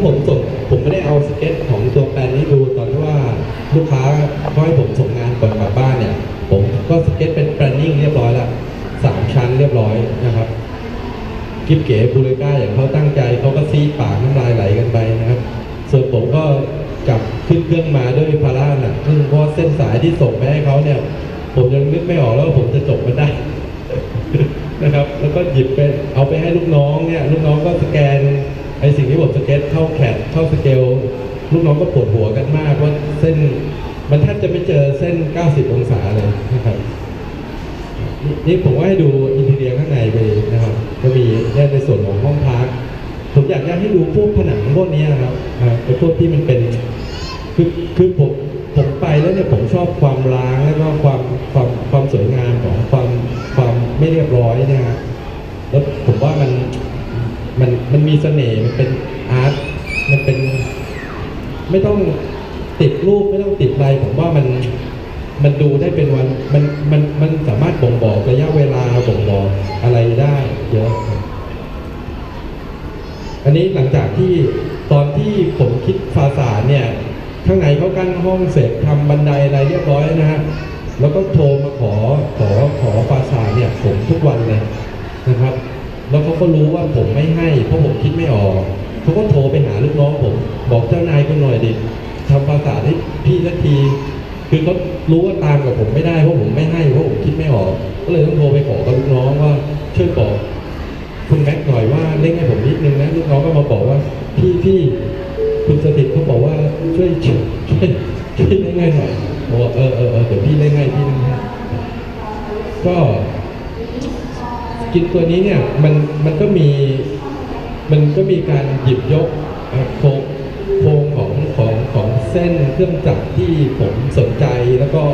ที่ผมส่งผมไม่ได้เอาสเก็ตของตัวแปลนนี้ดูตอนที่ว่าลูกค้าเขาให้ผมส่งงานก่อนกลับบ้านเนี่ย ผมก็สเก็ตเป็นแปลนนิ่งเรียบร้อยล้วสามชั้นเรียบร้อยนะครับกิฟเก๋บูเลก้าอย่างเขาตั้งใจเขาก็ซีปากน้ำลายไหลกันไปนะครับ ส่วนผมก็กลับขึ้นเครื่องมาด้วยภาระหนักซึ่งเพราะเส้นสายที่ส่งไปให้เขาเนี่ย ผมยังนึกไม่ออกแล้วว่าผมจะจบมันได้นะครับ แล้วก็หยิบไปเอาไปให้ลูกน้องเนี่ย ลูกน้องก็สแกน ไอสิ่งที่ผมสเก็ตเข้าแคดเข้าสเกลลูกน้องก็ปวดหัวกันมากว่าเส้นมันแทบจะไม่เจอเส้น 90 องศาเลยนะครับ นี่ผมว่าให้ดูอินทีเรียข้างในไปนะครับ ก็มีในส่วนของห้องพักผมอยากจะให้ดูพวกผนังพวกนี้นะครับไอ้พวกที่มันเป็น คือคือผมผมไปแล้วเนี่ยผมชอบความล้างแล้วก็ความความความสวยงามของความความไม่เรียบร้อยนยครับแล้วผมว่ามัน มันมันมีเสน่ห์มันเป็นอาร์ตมันเป็น ไม่ต้องติดรูปไม่ต้องติดอะไรผมว่ามันมันดูได้เป็นวันมันมันมันสามารถบ่งบอกระยะเวลาบ่งบอกอะไรได้เยอะ อันนี้หลังจากที่ตอนที่ผมคิดฟาสาเนี่ยข้างในเขากั้นห้องเสร็จทำบันไดอะไรเรียบร้อยนะฮะแล้วก็โทรมาขอขอขอฟาสาเนี่ยผมทุกวันเลยนะครับ แล้วเขาก็รู้ว่าผมไม่ให้เพราะผมคิดไม่ออกเขาก็โทรไปหาลูกน้องผม บอกเจ้านายคนหน่อยดิทำฟาสาดให้พี่สักที คือเขารู้ว่าตามกับผมไม่ได้เพราะผมไม่ให้เพราะผมคิดไม่ออก ก็เลยต้องโทรไปขอกับลูกน้องว่าช่วยบอกคุณแม็กหน่อยว่าเร่งให้ผมนิดนึงนะลูกน้องก็มาบอกว่าพี่พี่คุณสถิตเขาบอกว่าช่วยช่วยช่วยช่วยเร่งให้หน่อยบอกว่าเออเออเออเดี๋ยวพี่เร่งให้พี่เร่งให้ก็ กินตัวนี้เนี่ยมันมันก็มีมันก็มีการหยิบยกโครงโครงของของของเส้นเครื่องจักรที่ผมสนใจแล้วก็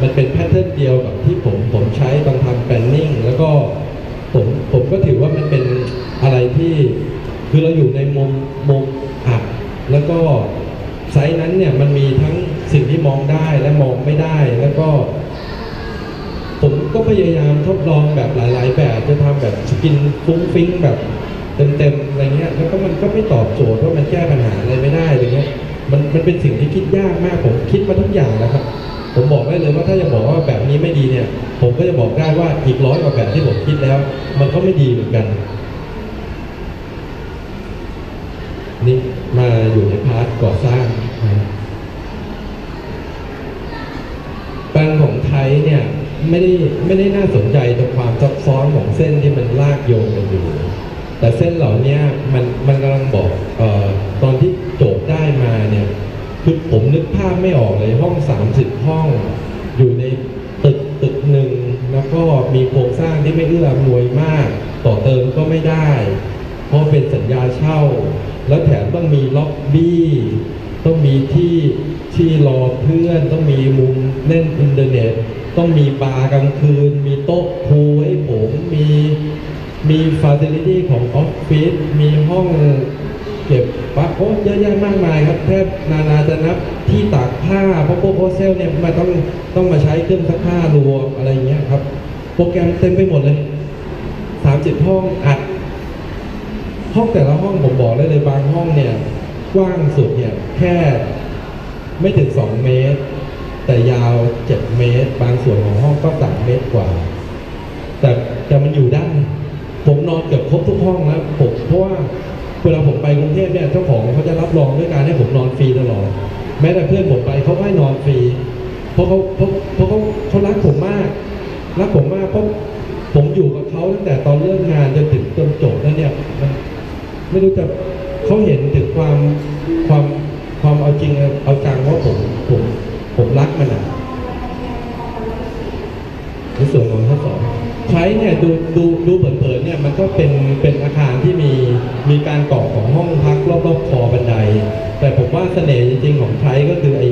มันเป็นแพทเทิร์นเดียวกับที่ผมผมใช้ตอนทำแปนนิ่งแล้วก็ผมผมก็ถือว่ามันเป็นอะไรที่คือเราอยู่ในมุมมุมอับแล้วก็ไซส์นั้นเนี่ยมันมีทั้งสิ่งที่มองได้และมองไม่ได้แล้วก็ พยายามทดลองแบบหลาย ๆ แบบจะทำแบบสกินฟุ้งฟิ้งแบบเต็มๆอะไรเงี้ยแล้วก็มันก็ไม่ตอบโจทย์ว่ามันแก้ปัญหาอะไรไม่ได้อะไรเงี้ยมันมันเป็นสิ่งที่คิดยากมากผมคิดมาทุกอย่างแล้วครับผมบอกได้เลยว่าถ้าจะบอกว่าแบบนี้ไม่ดีเนี่ย ผมก็จะบอกได้ว่าอีกร้อยกว่าแบบที่ผมคิดแล้ว มันก็ไม่ดีเหมือนกัน นี่มาอยู่ในพาร์ทก่อสร้างนะแปลงของไทยเนี่ย ไม่ได้ไม่ได้น่าสนใจตรงความซับซ้อนของเส้นที่มันลากโยงกันอยู่ แต่เส้นเหล่านี้มันมันกำลังบอกเออตอนที่โจทย์ได้มาเนี่ยคือผมนึกภาพไม่ออกเลยห้อง 30 ห้อง อยู่ในตึกตึกหนึ่งแล้วก็มีโครงสร้างที่ไม่เอื้ออำนวยมาก ต่อเติมก็ไม่ได้ เพราะเป็นสัญญาเช่า แล้วแถมต้องมีล็อบบี้ต้องมีที่ที่รอเพื่อนต้องมีมุมเล่นอินเทอร์เน็ต ต้องมีบาร์กลางคืน มีโต๊ะพูให้ผม มีมีฟาซิลิตี้ของออฟฟิศมีห้องเก็บปะโอ้เยอะแยะมากมายครับแทบนานาจะนับที่ตากผ้าเพราะโปรโพเซลเนี่ยมันต้องต้องมาใช้เครื่องซักผ้ารวมอะไรอย่างเงี้ยครับ โปรแกรมเต็มไปหมดเลย30ห้องอัด ห้องแต่ละห้องผมบอกได้เลยบางห้องเนี่ย กว้างสุดเนี่ย แค่ไม่ถึง2เมตร แต่ยาว7เมตร บางส่วนของห้องก็3เมตรกว่า แต่แต่มันอยู่ได้ ผมนอนเกือบครบทุกห้องแล้วผมเพราะว่าเวลาผมไปกรุงเทพเนี่ยเจ้าของเขาจะรับรองด้วยการให้ผมนอนฟรีตลอดแม้แต่เพื่อนผมไปเขาให้นอนฟรีเพราะเขาเพราะเพราะเขาเขารักผมมากรักผมมากเพราะผมอยู่กับเขาตั้งแต่ตอนเริ่มงานจนถึงจนจบแล้วเนี่ยมันไม่รู้จะเขาเห็นถึงความความความเอาจริงเอาจังว่าผมผม ผมรักมันอะในส่วนของข้อสองใช้เนี่ยดูดูดูเผินๆเนี่ยมันก็เป็นเป็นอาคารที่มีมีการก่อของห้องพักรอบๆคอบันได แต่ผมว่าเสน่ห์จริงๆของไทยก็คือไอ้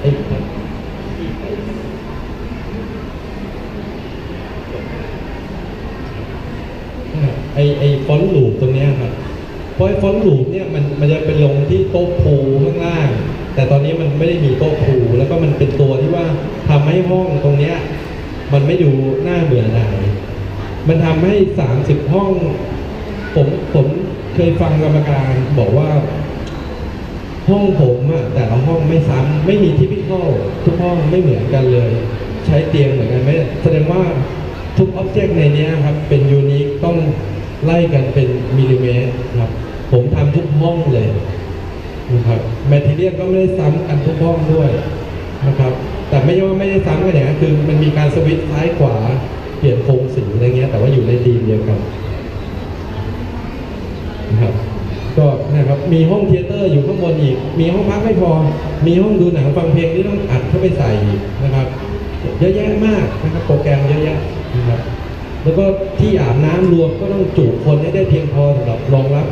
ไอ้ไอ้ไอฟอนต์ลูปตรงเนี้ยครับเพราะไอฟอนต์ลูปเนี่ยมันมันจะเป็นลงที่โต๊ะโพข้างล่าง แต่ตอนนี้มันไม่ได้มีโต๊ะพูแล้วก็มันเป็นตัวที่ว่าทำให้ห้องตรงเนี้ยมันไม่ดูน่าเบื่อหน่ายมันทำให้ 30 ห้อง ผมผมเคยฟังกรรมการบอกว่า ห้องผมอะแต่ละห้องไม่ซ้ำไม่มีทิพิคอลทุกห้องไม่เหมือนกันเลย ใช้เตียงเหมือนกันไหมแสดงว่าทุกอ็อบเจกต์ในนี้ครับ เป็นยูนิคต้องไล่กันเป็นมิลลิเมตรครับ ผมทำทุกห้องเลย นะครับแมทเทียลก็ไม่ได้ซ้ำกันทุกห้องด้วยนะครับแต่ไม่ใช่ว่าไม่ได้ซ้ำกันอย่างนั้นคือมันมีการสวิตช์ซ้ายขวาเปลี่ยนโครงสีอะไรเงี้ยแต่ว่าอยู่ในทีมเดียวกันนะครับก็นะครับมีห้องเทเตอร์อยู่ข้างบนอีก มีห้องพักไม่พอ มีห้องดูหนังฟังเพลงที่ต้องอัดเข้าไปใส่อีกนะครับ เยอะแยะมากนะครับโปรแกรมเยอะแยะนะครับแล้วก็ที่อาบน้ำรวมก็ต้องจุคนให้ได้เพียงพอสำหรับรองรับ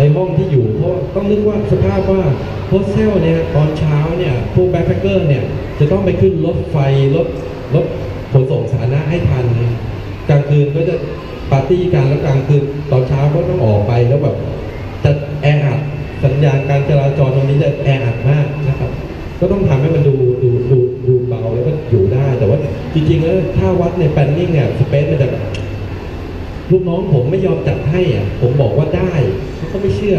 ในห้องที่อยู่เพราะต้องนึกว่าสภาพว่าโฮสเทลเนี่ยตอนเช้าเนี่ยพวกแบ็คแพคเกอร์เนี่ยจะต้องไปขึ้นรถไฟรถรถขนส่งสาธารณะให้ทันกลางคืนก็จะปาร์ตี้กันแล้วกลางคืนตอนเช้าก็ต้องออกไปแล้วแบบจะแออัดสัญญาณการจราจรตรงนี้จะแออัดมากนะครับ ก็ต้องทำให้มันดูดูดูดูเบาแล้วก็อยู่ได้ แต่ว่าจริงๆแล้วถ้าวัดในแปลนนิ่งเนี่ยสเปซมันจะแบบลูกน้องผมไม่ยอมจัดให้อะผมบอกว่าได้ เขาก็ไม่เชื่อ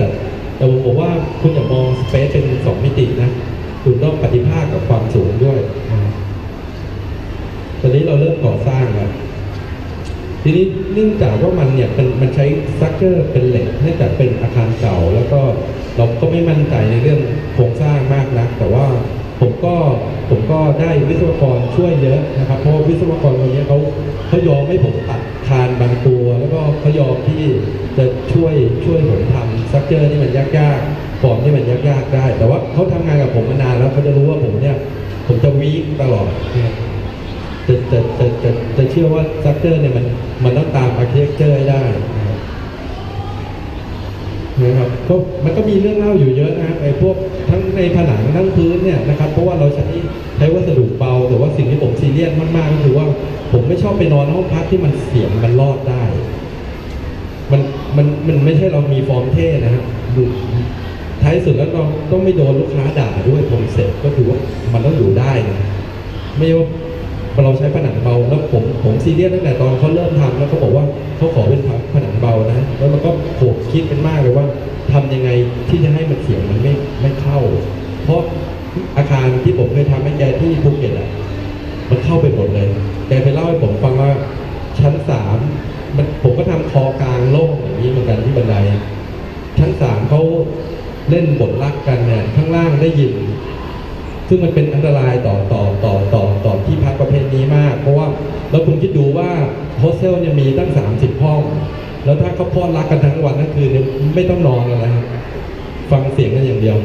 แต่ผมบอกว่าคุณอย่ามองสเปซเป็นสองมิตินะ คุณต้องปฏิภาคกับความสูงด้วยนะครับตอนนี้เราเริ่มก่อสร้างแล้ว ทีนี้เนื่องจากว่ามันเนี่ยเป็นมันใช้สตรัคเจอร์เป็นเหล็กเนื่องจากเป็นอาคารเก่า แล้วก็เราก็ไม่มั่นใจในเรื่องโครงสร้างมากนัก แต่ว่า ผมก็ผมก็ได้วิศวกรช่วยเยอะนะครับ เพราะวิศวกรคนนี้เขาเขายอมให้ผมตัดคานบางตัว แล้วก็เขายอมที่จะช่วยช่วยผมทำสตรัคเจอร์ที่มันยากๆฟอร์มที่มันยากๆได้ แต่ว่าเขาทำงานกับผมมานานแล้วเขาจะรู้ว่าผมเนี่ย ผมจะวีคตลอดนะจะจะจะจะจะเชื่อว่าสตรัคเจอร์เนี่ยมันมันต้องตามอาร์เคเจอร์ให้ได้นะครับก็มันก็มีเรื่องเล่าอยู่เยอะนะครับไอ้พวก ทั้งในผนังทั้งพื้นเนี่ยนะครับ เพราะว่าเราใช้ใช้วัสดุเบา แต่ว่าสิ่งที่ผมซีเรียสมากๆก็คือว่าผมไม่ชอบไปนอนห้องพักที่มันเสียงมันรอดได้ มันมันมันไม่ใช่เรามีฟอร์มเท่นะครับท้ายสุดแล้วเราต้องไม่โดนลูกค้าด่าด้วยผมเสร็จก็คือว่ามันต้องอยู่ได้นะไม่ว่าเราใช้ผนังเบาแล้วผมผมซีเรียสตั้งแต่ตอนเขาเริ่มทำแล้วเขาบอกว่าเขาขอเป็นผนังเบานะ แล้วมันก็โขกคิดกันมากเลยว่า ทำยังไงที่จะให้มันเสียงมันไม่ไม่เข้า เพราะอาคารที่ผมเคยทำให้แกที่ภูเก็ตอะมันเข้าไปหมดเลยแกไปเล่าให้ผมฟังว่าชั้นสามมันผมก็ทำคอกลางโล่งอย่างนี้เหมือนกันที่บันไดชั้นสามเขาเล่นบทรักกันเนี่ยข้างล่างได้ยิน ซึ่งมันเป็นอันตรายต่อต่อต่อต่อต่อที่พักประเภทนี้มาก เพราะว่าแล้วคุณคิดดูว่าโฮสเทลเนี่ยมีตั้ง 30 ห้อง แล้วถ้าเขาพอรักกันทั้งวันทั้งคืนเนี่ยไม่ต้องนอนกันนะครับฟังเสียงกันอย่างเดียว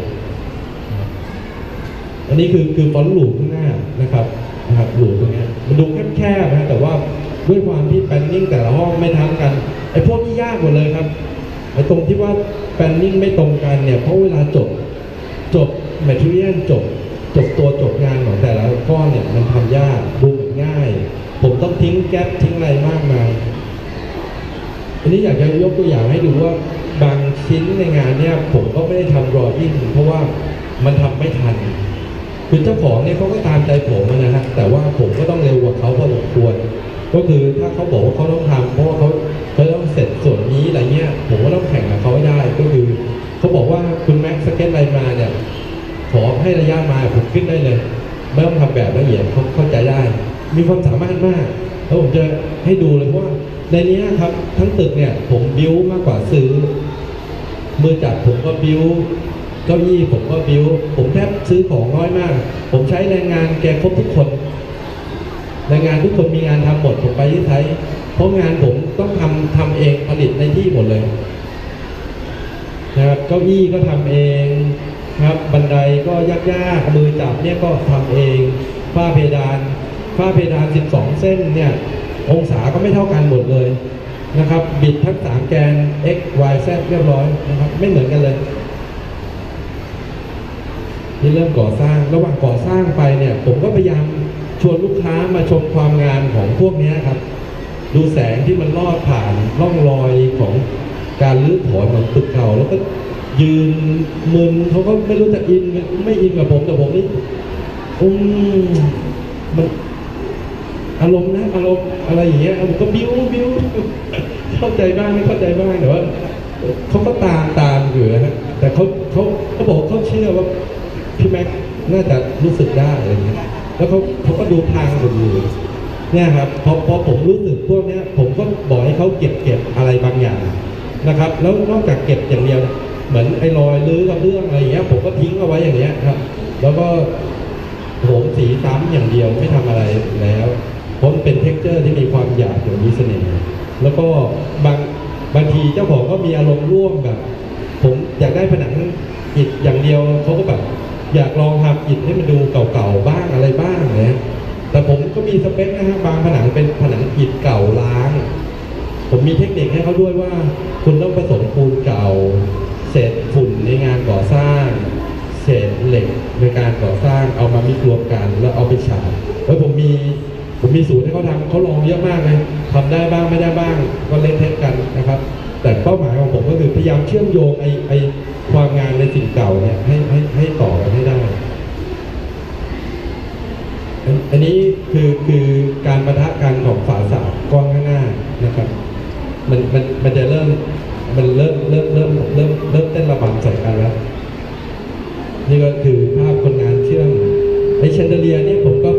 อันนี้คือคือฟอนหลูข้างหน้านะครับนะครับหลูตรงเนี้ยมันดูแคบๆนะแต่ว่าด้วยความที่แปนนิ่งแต่ละห้องไม่ทั้งกันไอ้พวกนี้ยากหมดเลยครับไอ้ตรงที่ว่าแปนนิ่งไม่ตรงกันเนี่ยเพราะเวลาจบจบแมทเทียลจบจบตัวจบงานของแต่ละก้อนเนี่ยมันทำยากดูง่าย ผมต้องทิ้งแก๊ปทิ้งอะไรมากมาย อันนี้อยากจะยกตัวอย่างให้ดูว่าบางชิ้นในงานเนี่ยผมก็ไม่ได้ทำรอยิ่งเพราะว่ามันทำไม่ทันคือเจ้าของเนี่ยเขาก็ตามใจผมนะฮะแต่ว่าผมก็ต้องเร็วกว่าเขาพอสมควร ก็คือถ้าเขาบอกว่าเขาต้องทำเพราะว่าเขาเขาต้องเสร็จส่วนนี้อะไรเงี้ยผมก็ต้องแข่งกับเขาให้ได้ก็คือเขาบอกว่าคุณแม็กซ์สเก็ตอะไรมาเนี่ยขอให้ระยะมาผมขึ้นได้เลยไม่ต้องทำแบบละเอียดเขาเข้าใจได้ มีความสามารถมาก แล้วผมจะให้ดูเลยว่า ในนี้ครับ ทั้งตึกเนี่ย ผมบิ้วมากกว่าซื้อ มือจับผมก็บิ้วเก้าอี้ผมก็บิ้ว ผมแทบซื้อของน้อยมาก ผมใช้แรงงานแกครบทุกคนแรงงานทุกคนมีงานทำหมดผมไปที่ไทยเพราะงานผมต้องทำทำเองผลิตในที่หมดเลยนะครับเก้าอี้ก็ทำเองครับ บันไดก็ยากๆมือจับเนี่ยก็ทำเองฝ้าเพดาน ฝ้าเพดาน 12 เส้นเนี่ยองศาก็ไม่เท่ากันหมดเลยนะครับ บิดทั้งสามแกน x y z เรียบร้อยนะครับ ไม่เหมือนกันเลยนี่เริ่มก่อสร้างระหว่างก่อสร้างไปเนี่ย ผมก็พยายามชวนลูกค้ามาชมความงามของพวกนี้ครับ ดูแสงที่มันลอดผ่านร่องรอยของการรื้อถอนของตึกเก่าแล้วก็ยืนมึนเขาก็ไม่รู้จะอินไม่อินกับผมแต่ผมนี่อืมมัน อารมณ์นะอารมณ์อะไรอย่างเงี้ยผมก็บิ้วบิ้วเข้าใจบ้างไม่เข้าใจบ้างแต่ว่าเขาก็ตามตามอยู่นะฮะแต่เขาเขาเขาบอกเขาเชื่อว่าพี่แม็กน่าจะรู้สึกได้อะไรเงี้ยแล้วเขาเขาก็ดูทางผมอยู่เนี่ยครับพอพอผมรู้สึกพวกเนี้ย ผมก็บอกให้เขาเก็บเก็บอะไรบางอย่างนะครับ แล้วนอกจากเก็บอย่างเดียวเหมือนไอ้รอยลื้อกระเบื้องอะไรอย่างเงี้ย ผมก็ทิ้งเอาไว้อย่างเงี้ยครับ แล้วก็โหมสีซ้ำอย่างเดียวไม่ทำอะไรแล้ว เพราะมันเป็นเท็กเจอร์ที่มีความหยาบอย่างมีเสน่ห์แล้วก็บางบางทีเจ้าของก็มีอารมณ์ร่วมแบบ ผมอยากได้ผนังอิฐอย่างเดียวเขาก็แบบอยากลองทำอิฐให้มันดูเก่าๆบ้างอะไรบ้างนะแต่ผมก็มีสเปคนะฮะบางผนังเป็นผนังอิฐเก่าล้าง ผมมีเทคนิคให้เขาด้วยว่า คุณต้องผสมปูนเก่า เศษฝุ่นในงานก่อสร้าง เศษเหล็กในการก่อสร้างเอามามิกรวมกัน แล้วเอาไปใช้ ผมมีสูตรให้เขาทำเขาลองเยอะมากเลยทำได้บ้างไม่ได้บ้างก็เล่นเทสกันนะครับ แต่เป้าหมายของผมก็คือพยายามเชื่อมโยงไอไอความงานในสิ่งเก่าเนี่ยให้ให้ให้ต่อกันให้ได้ อันนี้คือคือการประทะกันของฝาสาดก้อนข้างหน้านะครับ มันมันมันจะเริ่มมันเริ่มเริ่มเริ่มเริ่มเริ่มเต้นระบำใส่กันแล้ว นี่ก็คือภาพคนงานเชื่อมไอ้แชนเดเลียนี่ยผมก็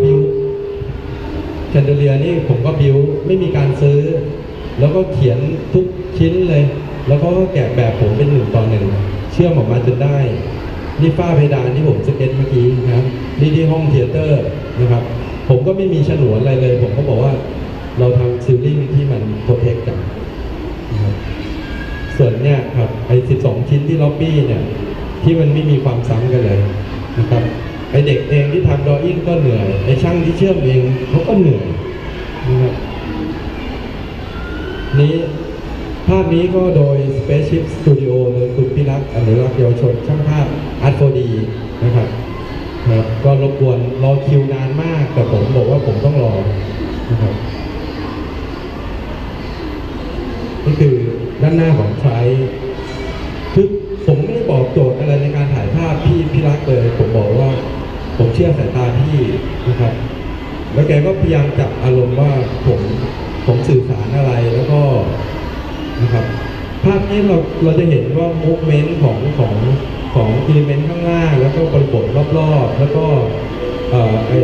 แชนเดเลียนี่ผมก็บิวไม่มีการซื้อ แล้วก็เขียนทุกชิ้นเลย แล้วก็แกะแบบผมเป็นหนึ่งต่อหนึ่งเชื่อมออกมาจนได้นี่ฝ้าเพดานที่ผมสเก็ตเมื่อกี้นะครับนี่ที่ห้องเทยเตอร์นะครับ ผมก็ไม่มีฉนวนอะไรเลย ผมก็บอกว่าเราทำซิลลิ่งที่มันโปรเทคกันนะครับส่วนเนี่ยครับไอ้ 12 ชิ้นที่ล็อบบี้เนี่ย ที่มันไม่มีความซ้ำกันเลยนะครับ ไอเด็กเองที่ทำดออิ่งก็เหนื่อย ไอช่างที่เชื่อมเองเขาก็เหนื่อยนะครับนี้ภาพนี้ก็โดย Spaceship Studio โดยคุณพิรักษ์อนุรักษ์เยาวชนช่างภาพอาร์ตโฟดีนะครับครับก็รบกวนรอคิวนานมาก แต่ผมบอกว่าผมต้องรอนะครับนี่คือด้านหน้าของไทรคือผมไม่ได้บอกโจทย์อะไรในการถ่ายภาพพี่พี่รักเลย ผมบอกว่า ผมเชื่อสายตาพี่นะครับ แล้วแกก็พยายามจับอารมณ์ว่าผมผมสื่อสารอะไรแล้วก็นะครับภาพนี้เราเราจะเห็นว่ามูฟเมนต์ของของของอิเลเมนต์ข้างหน้าแล้วก็บริบทรอบๆ แล้วก็เอ่อไอ้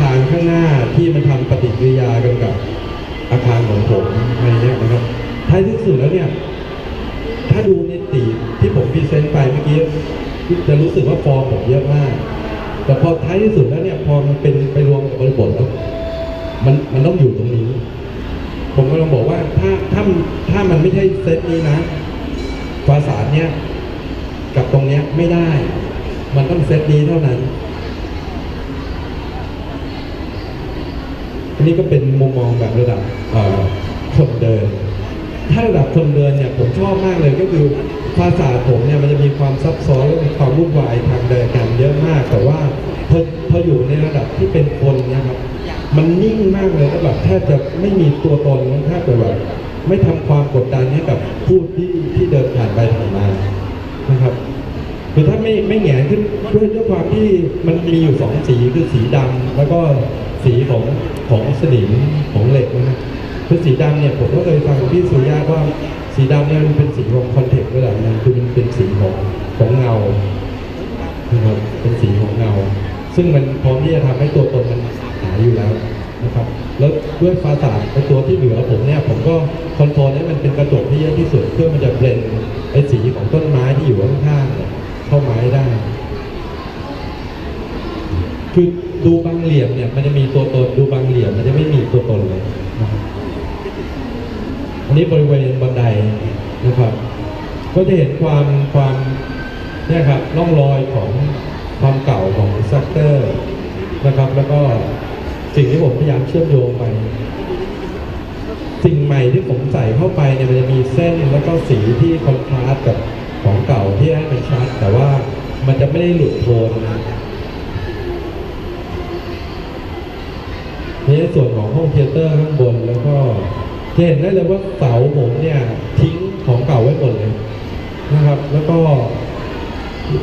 ทางข้างหน้าที่มันทำปฏิกิริยากันกับอาคารของผมอะไรเงี้ยนะครับท้ายที่สุดแล้วเนี่ย ถ้าดูในตีที่ผมพรีเซนต์ไปเมื่อกี้จะรู้สึกว่าฟอร์มผมเยอะมาก แต่พอท้ายที่สุดแล้วเนี่ยพอมันเป็นไปรวมกับบริบทแล้วมันมันต้องอยู่ตรงนี้ ผมก็ต้องบอกว่าถ้าถ้าถ้ามันไม่ใช่เซตนี้นะฟาสาเนี่ยกับตรงเนี้ยไม่ได้ มันต้องเซตนี้เท่านั้นอันนี้ก็เป็นมุมมองแบบระดับคนเดิน ถ้าระดับคนเดินเนี่ยผมชอบมากเลยก็คือภาษาผมเนี่ยมันจะมีความซับซ้อนและมีความวุ่นวายทางเดินกันเยอะมาก แต่ว่า พออยู่ในระดับที่เป็นคนนะครับ มันนิ่งมากเลยแล้วแบบแทบจะไม่มีตัวตนแทบจะแบบไม่ทำความกดดันให้กับผู้ที่ที่เดินผ่านไปผ่านมานะครับคือถ้าไม่ไม่แหงขึ้นด้วยด้วยความที่มันมีอยู่สองสีคือสีดำแล้วก็สีของของสนิมของเหล็กนะครับคือสีดำเนี่ยผมก็เคยฟังพี่สุริยะว่าสีดำเนี่ยมันเป็นสีของคอนเทกต์ระดับนึงคือมันเป็นสีของของเงานะครับเป็นสีของเงา ซึ่งมันพร้อมที่จะทำให้ตัวตนมันหายอยู่แล้วนะครับ แล้วด้วยฟาสาดไอตัวที่เหลือผมเนี่ยผมก็คอนโทรลให้มันเป็นกระจกที่เยอะที่สุด เพื่อมันจะเบลนไอสีของต้นไม้ที่อยู่ข้างๆเข้าไม้ได้ คือดูบางเหลี่ยมเนี่ยมันจะมีตัวตนดูบางเหลี่ยมมันจะไม่มีตัวตนเลยอันนี้บริเวณบันไดนะครับ ก็จะเห็นความความเนี่ยครับร่องรอยของ ความเก่าของสตรัคเตอร์นะครับ แล้วก็สิ่งที่ผมพยายามเชื่อมโยงไป สิ่งใหม่ที่ผมใส่เข้าไปเนี่ยมันจะมีเส้นแล้วก็สีที่คอนทราสต์กับของเก่าที่ให้มันชัด แต่ว่ามันจะไม่ได้หลุดโทนนะนี่ส่วนของห้องเทยเตอร์ข้างบนแล้วก็จะเห็นได้เลยว่าเสาผมเนี่ยทิ้งของเก่าไว้หมดเลยนะครับ แล้วก็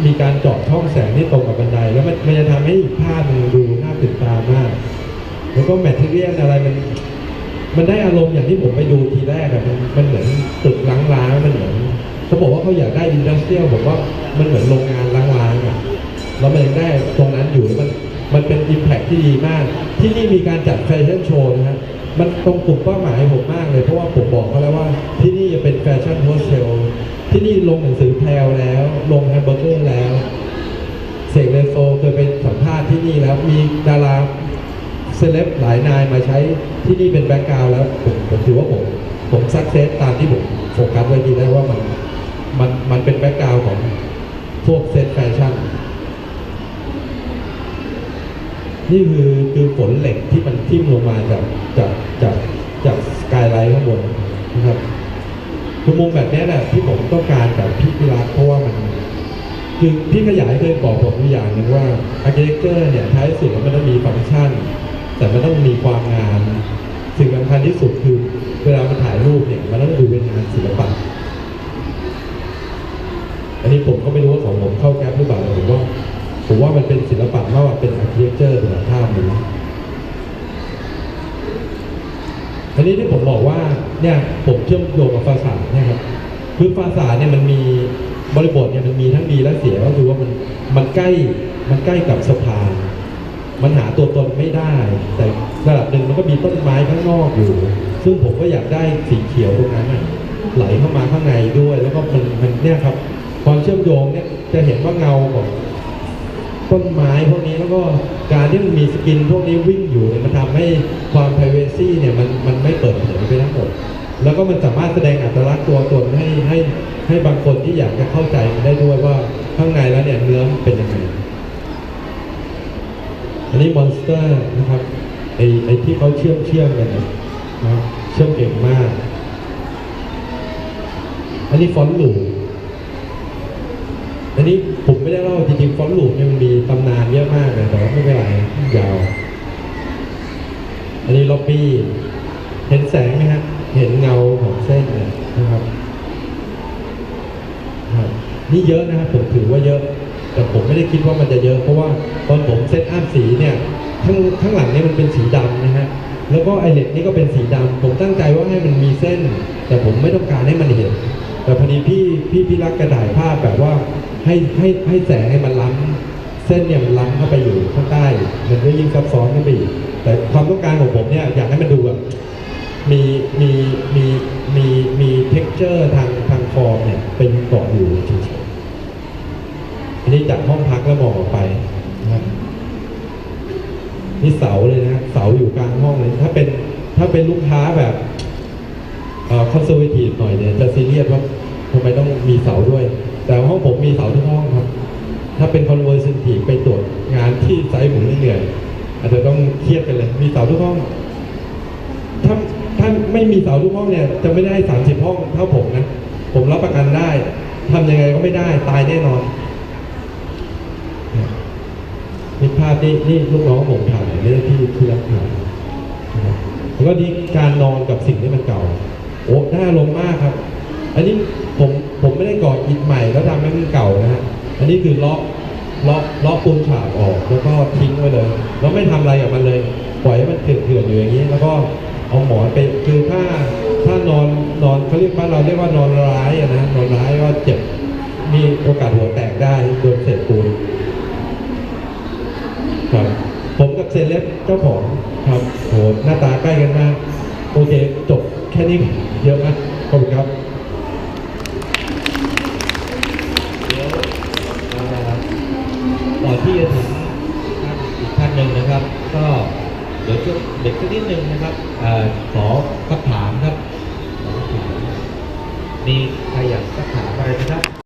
มีการเจาะช่องแสงที่ตรงกับบันได แล้วมันมันจะทำให้อีกภาพหนึงดูน่าตื่นตามาก แล้วก็แมทเทียลอะไรมัน มันได้อารมณ์อย่างที่ผมไปดูทีแรกอะมันมันเหมือนตึกล้างๆมันเหมือนเขาบอกว่าเขาอยากได้อินดัสเทรียลบอกว่ามันเหมือนโรงงานล้างๆอะแล้วมันยังได้ตรงนั้นอยู่มันมันเป็นอิมแพคที่ดีมาก ที่นี่มีการจัดแฟชั่นโชว์นะฮะมันตรงกลุ่มเป้าหมายผมมากเลย เพราะว่าผมบอกเขาแล้วว่าที่นี่จะเป็นแฟชั่นโฮสเทล ที่นี่ลงหนังสือแพลวแล้ว ลงแฮมเบอร์เกอร์แล้ว เสกเลโซเคยไปสัมภาษณ์ที่นี่แล้ว มีดาราเซเลบหลายนายมาใช้ที่นี่เป็นแบ็กกราวด์แล้วผมผมถือว่าผมผมสักเซสตามที่ผมโฟกัสไว้ดีแล้วว่ามันมันมันเป็นแบ็กกราวด์ของพวกเซตแฟชั่นนี่คือคือฝนเหล็กที่มันทิ่มลงมาจากจากจากจากสกายไลท์ข้างบนนะครับ คือมุมแบบนี้แหละที่ผมต้องการกับพี่พิรักเพราะว่ามันคือพี่ขยายเคยบอกผมอยู่อย่างหนึ่งว่า architecture เนี่ยท้ายสุดมันต้องมีฟังก์ชัน แต่มันต้องมีความงามสิ่งสำคัญที่สุดคือเวลามันถ่ายรูปเนี่ยมันต้องดูเป็นงานศิลปะอันนี้ผมก็ไม่รู้ว่าของผมเข้าแก๊ปหรือเปล่าแต่ผมว่าผมว่ามันเป็นศิลปะมากกว่าเป็น architecture หรือภาพนี้ อันนี้ที่ผมบอกว่าเนี่ยผมเชื่อมโยงกับฟาสาเนี่ยครับคือฟาสาเนี่ยมันมีบริบทเนี่ยมันมีทั้งดีและเสียก็คือว่ามันมันใกล้มันใกล้กับสะพานมันหาตัวตนไม่ได้ แต่ระดับหนึ่งมันก็มีต้นไม้ข้างนอกอยู่ ซึ่งผมก็อยากได้สีเขียวตรงนั้นไหลเข้ามาข้างในด้วย แล้วก็มันมันเนี่ยครับความเชื่อมโยงเนี่ยจะเห็นว่าเงาของ ต้นไม้พวกนี้แล้วก็การที่มันมีสกินพวกนี้วิ่งอยู่เนี่ยมันทำให้ความ p r i เวซีเนี่ยมันมันไม่เปิดเผยไปทั้งหมด แล้วก็มันสามารถแสดงอัตลักษณ์ตัวตนให้ให้ให้บางคนที่อยากจะเข้าใจมันได้ด้วยว่าข้างในแล้วเนี่ยเนื้อมันเป็นยังไง อันนี้มอนสเตอร์นะครับไอไอที่เขาเชื่อมเชื่อมกันนะเชื่อมเก่งมาก อันนี้ฟอนต์หลู ไม่ได้เล่าจริงๆฟอนต์ลูปเนี่ยมันมีตำนานเยอะมากนะแต่ว่าไม่เป็นไรยาว อันนี้ล็อบบี้เห็นแสงไหมฮะเห็นเงาของเส้นเนี่ยนะครับนี่เยอะนะครับผมถือว่าเยอะ แต่ผมไม่ได้คิดว่ามันจะเยอะ เพราะว่าตอนผมเซตอัพสีเนี่ยข้างข้างหลังเนี่ยมันเป็นสีดำนะฮะแล้วก็ไอเล็กนี่ก็เป็นสีดำผมตั้งใจว่าให้มันมีเส้น แต่ผมไม่ต้องการให้มันเห็น แต่พอดีพี่พี่พี่รักกระดาษภาพแบบว่า ให้ให้ให้แสงให้มันล้ำเส้นเนี่ยมันล้ำเข้าไปอยู่ข้างใต้มันก็ยิ่งซับซ้อนขึ้นไปอีกแต่ความต้องการของผมเนี่ยอยากให้มันดูแบบมีมีมีมีมีเท็กเจอร์ทางทางฟอร์มเนี่ยเป็นเกาะอยู่เฉยๆอันนี้จากห้องพักแล้วมองออกไปนะนี่เสาเลยนะเสาอยู่กลางห้องเลยถ้าเป็นถ้าเป็นลูกค้าแบบคอนเซอร์เวทีฟหน่อยเนี่ยจะซีเรียสว่าทำไมต้องมีเสาด้วย แต่ห้องผมมีเสาทุกห้องครับ ถ้าเป็นคอนเวอร์ซินทีไปตรวจงานที่ไซต์ผมเหนื่อย อาจจะต้องเครียดไปเลย มีเสาทุกห้อง ถ้าถ้าไม่มีเสาทุกห้องเนี่ย จะไม่ได้สามสิบห้องเท่าผมนะ ผมรับประกันได้ทำยังไงก็ไม่ได้ตายแน่นอนนี่ภาพนี่นี่ลูกน้องผมถ่ายไม่ที่ที่รับถ่ายนะครับแล้วก็นี่การนอนกับสิ่งที่มันเก่า โอ้น่าลงมากครับ อันนี้ผมผมไม่ได้ก่ออิฐใหม่แล้วทำให้มันเก่านะฮะ อันนี้คือล็อกล็อกล็อกปูนฉาบออกแล้วก็ทิ้งไว้เลย แล้วไม่ทำอะไรกับมันเลย ปล่อยให้มันเถื่อนๆอยู่อย่างนี้ แล้วก็เอาหมอนไปคือถ้าถ้านอนนอนเขาเรียกบ้าเราเรียกว่านอนร้ายนะนอนร้ายว่าเจ็บมีโอกาสหัวแตกได้โดนเศษปูนครับผมกับเซเล็บเจ้าของครับโหหน้าตาใกล้กันมาก โอเค จบแค่นี้เยอะมากขอบคุณครับ จะถึงอีกท่านหนึ่งนะครับ ก็เดี๋ยวช่วงเด็กสักนิดหนึ่งนะครับขอคำถามครับมีใครอยากสักถามอะไรไหมครับ